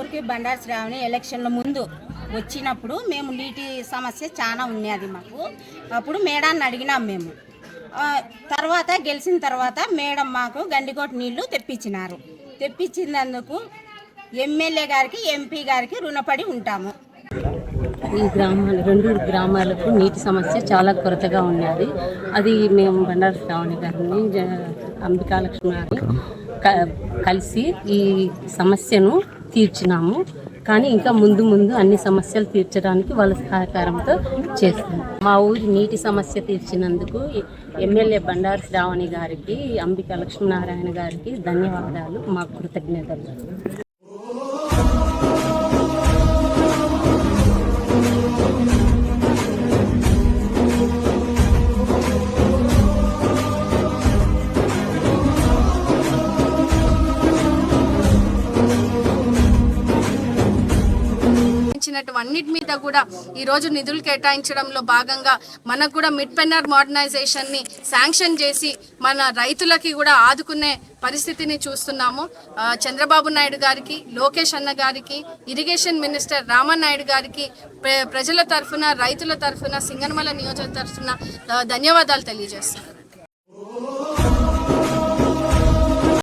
ఊరికి బండారు శ్రావణి ఎలక్షన్ల ముందు వచ్చినప్పుడు మేము నీటి సమస్య చాలా ఉన్నది మాకు. అప్పుడు మేడాన్ని అడిగినాం మేము. తర్వాత గెలిచిన తర్వాత మేడం మాకు గండికోట నీళ్ళు తెప్పించినారు. తెప్పించినందుకు ఎమ్మెల్యే గారికి ఎంపీ గారికి రుణపడి ఉంటాము. ఈ గ్రామాలు రెండు గ్రామాలకు నీటి సమస్య చాలా కొరతగా ఉన్నది. అది మేము బండారు శ్రావణి గారిని జ- అంబికా లక్ష్మి గారిని క- కలిసి ఈ సమస్యను తీర్చినాము. కానీ ఇంకా ముందు ముందు అన్ని సమస్యలు తీర్చడానికి వాళ్ళ సహకారంతో చేస్తాం. మా ఊరి నీటి సమస్య తీర్చినందుకు ఎమ్మెల్యే బండారు శ్రావణి గారికి అంబిక లక్ష్మీనారాయణ గారికి ధన్యవాదాలు. మా కృతజ్ఞతలు. అన్నిటి మీద కూడా ఈ రోజు నిధులు కేటాయించడంలో భాగంగా మనకు కూడా మిడ్ పెన్నర్ మోడర్నైజేషన్ శాంక్షన్ చేసి మన రైతులకి కూడా ఆదుకునే పరిస్థితిని చూస్తున్నాము. చంద్రబాబు నాయుడు గారికి లోకేష్ అన్న గారికి ఇరిగేషన్ మినిస్టర్ రామన్ నాయుడు గారికి ప్ర- ప్రజల తరఫున రైతుల తరఫున సింగనమల నియోజక తరఫున ధన్యవాదాలు తెలియజేస్తున్నాను.